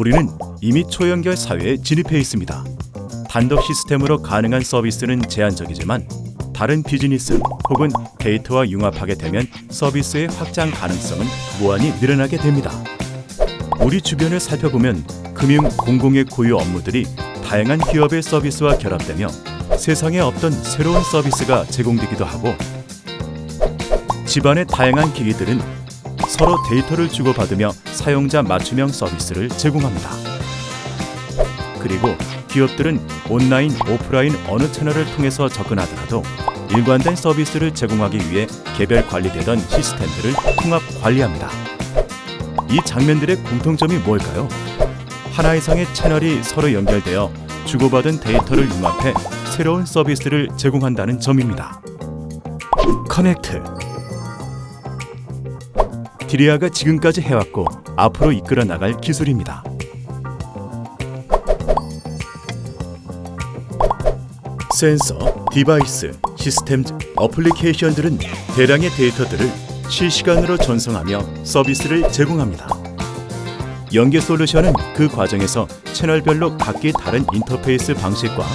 우리는 이미 초연결 사회에 진입해 있습니다. 단독 시스템으로 가능한 서비스는 제한적이지만 다른 비즈니스 혹은 데이터와 융합하게 되면 서비스의 확장 가능성은 무한히 늘어나게 됩니다. 우리 주변을 살펴보면 금융 공공의 고유 업무들이 다양한 기업의 서비스와 결합되며 세상에 없던 새로운 서비스가 제공되기도 하고 집안의 다양한 기기들은 서로 데이터를 주고받으며 사용자 맞춤형 서비스를 제공합니다. 그리고 기업들은 온라인, 오프라인 어느 채널을 통해서 접근하더라도 일관된 서비스를 제공하기 위해 개별 관리되던 시스템들을 통합 관리합니다. 이 장면들의 공통점이 뭘까요? 하나 이상의 채널이 서로 연결되어 주고받은 데이터를 융합해 새로운 서비스를 제공한다는 점입니다. 커넥트 디리아가 지금까지 해왔고 앞으로 이끌어 나갈 기술입니다. 센서, 디바이스, 시스템, 어플리케이션들은 대량의 데이터들을 실시간으로 전송하며 서비스를 제공합니다. 연계 솔루션은 그 과정에서 채널별로 각기 다른 인터페이스 방식과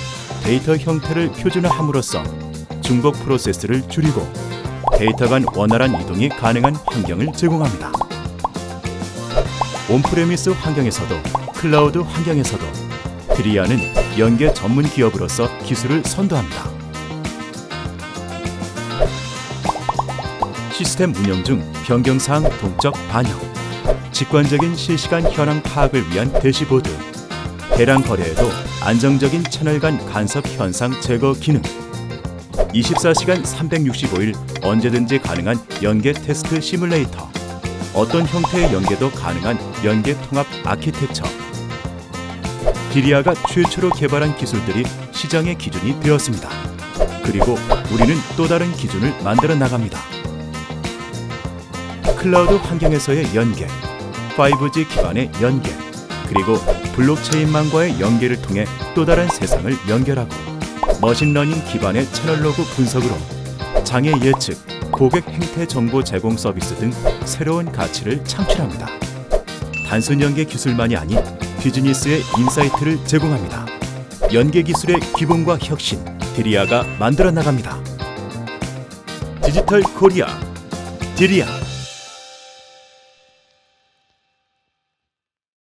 데이터 형태를 표준화함으로써 중복 프로세스를 줄이고 데이터 간 원활한 이동이 가능한 환경을 제공합니다. 온프레미스 환경에서도 클라우드 환경에서도 드리아는 연계 전문 기업으로서 기술을 선도합니다. 시스템 운영 중 변경 사항 동적 반영, 직관적인 실시간 현황 파악을 위한 대시보드, 대량 거래에도 안정적인 채널 간 간섭 현상 제거 기능, 24시간 365일 언제든지 가능한 연계 테스트 시뮬레이터, 어떤 형태의 연계도 가능한 연계 통합 아키텍처. 디리아가 최초로 개발한 기술들이 시장의 기준이 되었습니다. 그리고 우리는 또 다른 기준을 만들어 나갑니다. 클라우드 환경에서의 연계, 5G 기반의 연계, 그리고 블록체인망과의 연계를 통해 또 다른 세상을 연결하고 머신러닝 기반의 채널 로그 분석으로 장애 예측, 고객 행태 정보 제공 서비스 등 새로운 가치를 창출합니다. 단순 연계 기술만이 아닌 비즈니스의 인사이트를 제공합니다. 연계 기술의 기본과 혁신, 디리아가 만들어 나갑니다. 디지털 코리아, 디리아.